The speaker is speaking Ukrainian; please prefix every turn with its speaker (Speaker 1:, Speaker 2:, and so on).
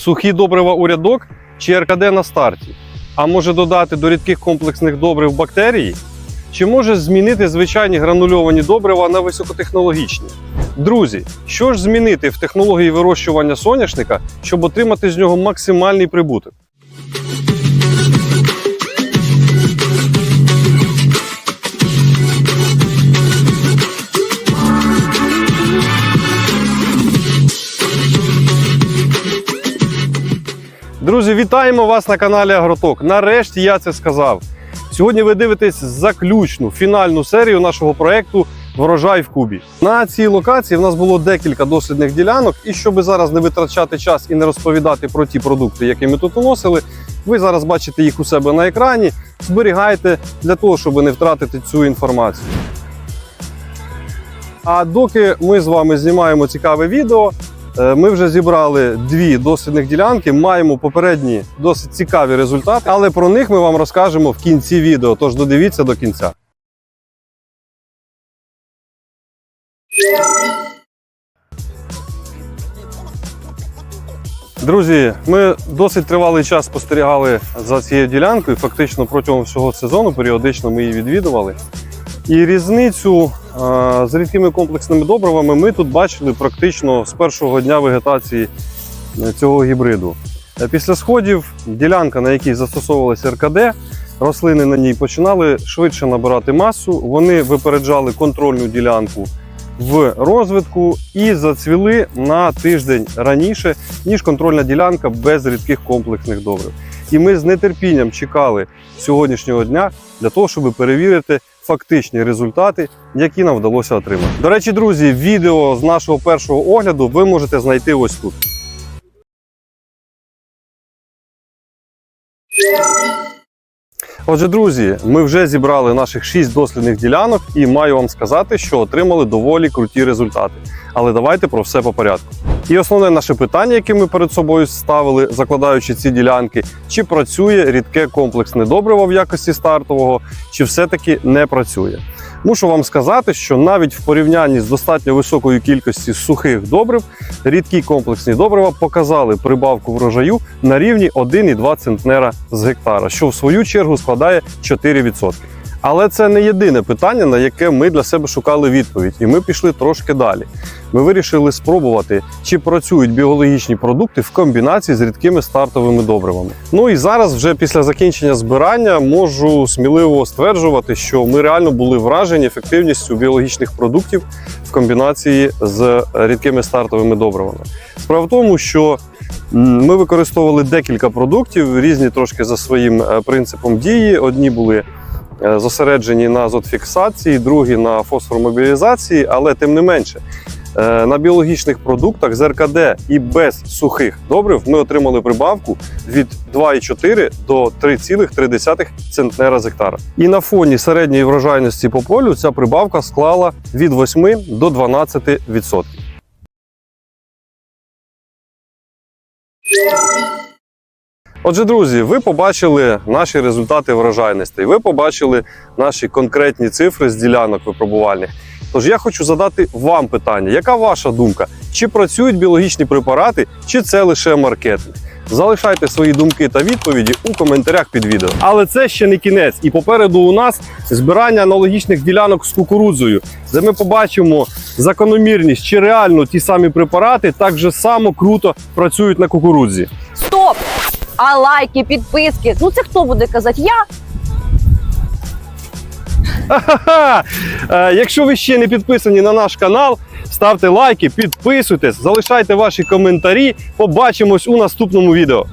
Speaker 1: Сухі добрива у рядок чи РКД на старті? А може додати до рідких комплексних добрив бактерії? Чи може змінити звичайні гранульовані добрива на високотехнологічні? Друзі, що ж змінити в технології вирощування соняшника, щоб отримати з нього максимальний прибуток? Друзі, вітаємо вас на каналі Агроток. Нарешті я це сказав. Сьогодні ви дивитесь заключну фінальну серію нашого проекту Врожай в Кубі. На цій локації в нас було декілька дослідних ділянок, і щоб зараз не витрачати час і не розповідати про ті продукти, які ми тут вносили, ви зараз бачите їх у себе на екрані. Зберігайте для того, щоб не втратити цю інформацію. А доки ми з вами знімаємо цікаве відео, Ми вже зібрали дві дослідних ділянки, маємо попередні досить цікаві результати, але про них ми вам розкажемо в кінці відео. Тож додивіться до кінця. Друзі, ми досить тривалий час спостерігали за цією ділянкою. Фактично протягом всього сезону періодично ми її відвідували. І різницю з рідкими комплексними добривами ми тут бачили практично з першого дня вегетації е, цього гібриду. Е, Після сходів ділянка, на якій застосовувалася РКД, рослини на ній починали швидше набирати масу. Вони випереджали контрольну ділянку в розвитку і зацвіли на тиждень раніше, ніж контрольна ділянка без рідких комплексних добрив. І ми з нетерпінням чекали сьогоднішнього дня для того, щоб перевірити фактичні результати, які нам вдалося отримати. До речі, друзі, відео з нашого першого огляду ви можете знайти ось тут. Отже, друзі, ми вже зібрали наших 6 дослідних ділянок і маю вам сказати, що отримали доволі круті результати. Але давайте про все по порядку. І основне наше питання, яке ми перед собою ставили, закладаючи ці ділянки, чи працює рідке комплексне добриво в якості стартового, чи все-таки не працює. Мушу вам сказати, що навіть в порівнянні з достатньо високою кількістю сухих добрив, рідкі комплексні добрива показали прибавку врожаю на рівні 1,2 центнера з гектара, що в свою чергу складає 4%. Але це не єдине питання, на яке ми для себе шукали відповідь, і ми пішли трошки далі. Ми вирішили спробувати, чи працюють біологічні продукти в комбінації з рідкими стартовими добривами. Ну і зараз, вже після закінчення збирання, можу сміливо стверджувати, що ми реально були вражені ефективністю біологічних продуктів в комбінації з рідкими стартовими добривами. Справа в тому, що ми використовували декілька продуктів, різні трошки за своїм е, принципом дії. Одні були зосереджені на азотфіксації, другі на фосформобілізації, але тим не менше. е, На біологічних продуктах з РКД і без сухих добрив ми отримали прибавку від 2,4 до 3,3 центнера з гектара. І на фоні середньої врожайності по полю ця прибавка склала від 8 до 12%. Отже, друзі, ви побачили наші результати врожайності, ви побачили наші конкретні цифри з ділянок випробувальних. Тож я хочу задати вам питання: яка ваша думка? Чи працюють біологічні препарати, чи це лише маркетинг? Залишайте свої думки та відповіді у коментарях під відео. Але це ще не кінець. І попереду у нас збирання аналогічних ділянок з кукурудзою, де ми побачимо закономірність, чи реально ті самі препарати так же само круто працюють на кукурудзі.
Speaker 2: А лайки, підписки. Ну це хто буде казати? Я!
Speaker 1: Е, Якщо ви ще не підписані на наш канал, ставте лайки, підписуйтесь, залишайте ваші коментарі. Побачимось у наступному відео.